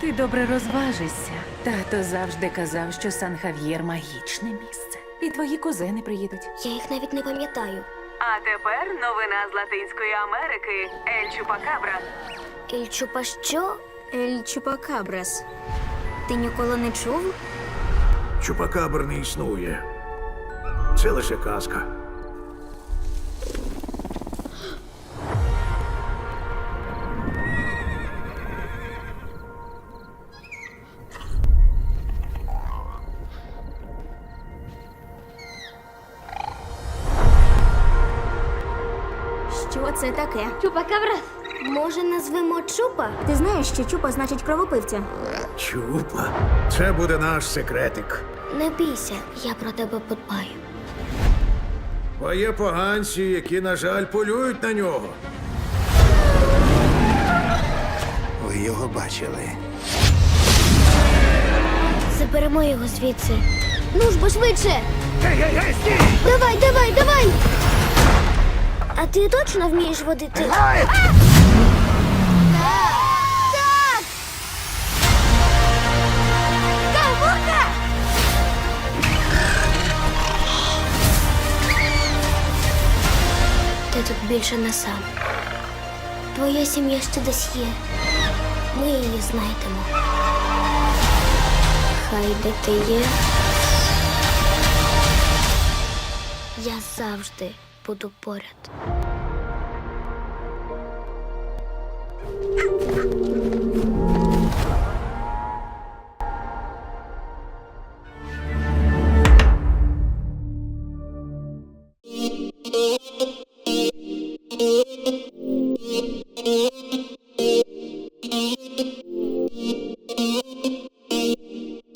Ти добре розважишся. Тато завжди казав, що Сан Хав'єр магічне місце. І твої кузени приїдуть. Я їх навіть не пам'ятаю. А тепер новина з Латинської Америки Ель Чупакабра. Ель Чупа що? Ель Чупакабрас. Ти ніколи не чув? Чупакабр не існує. Це лише казка. Що це таке? Чупакабра. Може, назвемо Чупа? Ти знаєш, що Чупа значить кровопивця. Чупа. Це буде наш секретик. Не бійся, я про тебе подбаю. Бо є поганці, які, на жаль, полюють на нього. Ви його бачили. Заберемо його звідси. Ну ж бо швидше. Давай, давай, давай. А ти точно вмієш водити? Так! Так! Кавука! Ти тут більше не сам. Твоя сім'я ще десь є. Ми її знайдемо. Хай де ти є. Я завжди буду поряд.